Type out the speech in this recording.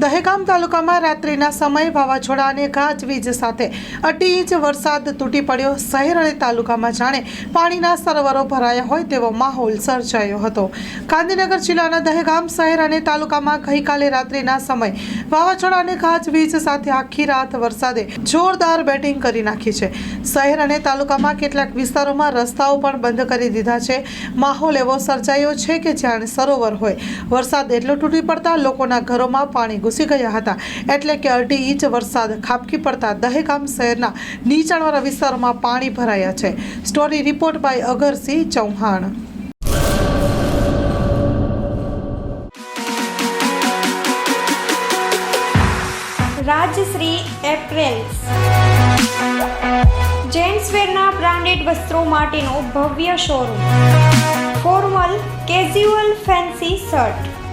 દહેગામ તાલુકામાં રાત્રિના સમયે વાવાઝોડા અને ગાજવીજ સાથે અઢી ઇંચ વરસાદ તૂટી પડ્યો. શહેર અને તાલુકામાં જાણે પાણીના સરોવરો ભરાયા હોય તેવો માહોલ સર્જાયો હતો. ગાંધીનગર જિલ્લાના દહેગામ શહેર અને તાલુકામાં ગઈકાલે રાત્રિના સમય વાવાઝોડા અને ગાજવીજ સાથે આખી રાત વરસાદે જોરદાર બેટિંગ કરી નાખી છે. શહેર અને તાલુકામાં કેટલાક વિસ્તારોમાં રસ્તાઓ પણ બંધ કરી દીધા છે. માહોલ એવો સર્જાયો છે કે જાણે સરોવર હોય. વરસાદ એટલો તૂટી પડતા લોકોના ઘરોમાં પાણી ઘૂસી ગયા હતા. એટલે કે અઢી ઇંચ વરસાદ ખાબકી પડતા દહેગામ શહેરના નીચાણવાળા વિસ્તારોમાં પાણી ભરાયા છે. Story report by Agarsinh Chauhan. Rajshree apparels જેન્ટ્સવેરના branded વસ્ત્રો માટેનો ભવ્ય showroom formal casual fancy shirt